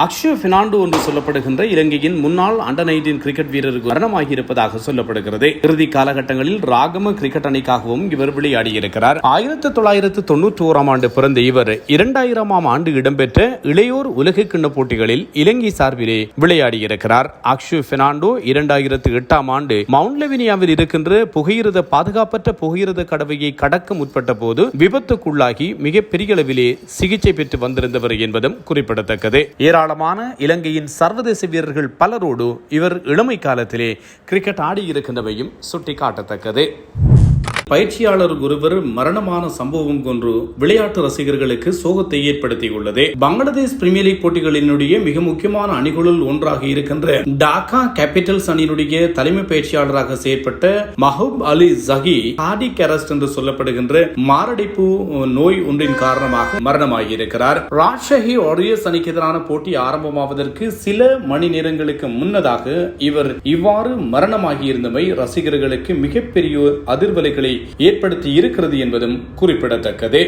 அக்ஷு பினாண்டு என்று சொல்லப்படுகின்ற இலங்கையின் முன்னாள் அண்டர் நைன்டீன் கிரிக்கெட் வீரருக்கு மரணமாகி இருப்பதாக சொல்லப்படுகிறது. இறுதி காலகட்டங்களில் ராகம கிரிக்கெட் அணிக்காகவும் இவர் விளையாடியிருக்கிறார். ஆயிரத்தி தொள்ளாயிரத்து தொன்னூற்றி ஓராம் ஆண்டு பிறந்த இவர் இரண்டாயிரமாம் ஆண்டு இடம்பெற்ற இளையோர் உலக கிண்ண போட்டிகளில் இலங்கை சார்பிலே விளையாடியிருக்கிறார். அக்ஷு பெர்னாண்டோ இரண்டாயிரத்து எட்டாம் ஆண்டு மவுண்ட் லெவினியாவில் இருக்கின்ற புகையிரத பாதுகாப்பற்ற புகையிரத கடவையை கடக்க முற்பட்ட போது விபத்துக்குள்ளாகி மிகப்பெரிய அளவிலே சிகிச்சை பெற்று வந்திருந்தவர் என்பதும் குறிப்பிடத்தக்கது. ஏராளமான இலங்கையின் சர்வதேச வீரர்கள் பலரோடு இவர் இளமை காலத்திலே கிரிக்கெட் ஆடியிருக்கின்றவையும் சுட்டிக்காட்டத்தக்கது. பயிற்சியாளர் ஒருவர் மரணமான சம்பவம் ஒன்று விளையாட்டு ரசிகர்களுக்கு சோகத்தை ஏற்படுத்தியுள்ளது. பங்களாதேஷ் பிரீமியர் லீக் போட்டிகளினுடைய மிக முக்கியமான அணிகளுள் ஒன்றாக இருக்கின்ற டாக்கா கேபிட்டல்ஸ் அணியினுடைய தலைமை பயிற்சியாளராக செயற்பட்ட மஹூப் அலி ஜஹி கார்டிக் அரெஸ்ட் என்று சொல்லப்படுகின்ற மாரடைப்பு நோய் ஒன்றின் காரணமாக மரணமாகியிருக்கிறார். ராஜ்ஷாஹி ஒரியஸ் அணிக்கு எதிரான போட்டி ஆரம்பமாவதற்கு சில மணி நேரங்களுக்கு முன்னதாக இவர் இவ்வாறு மரணமாகி இருந்தமை ரசிகர்களுக்கு மிகப்பெரிய அதிர்வலைகளை ஏற்படுத்தி இருக்கிறது என்பதும் குறிப்பிடத்தக்கது.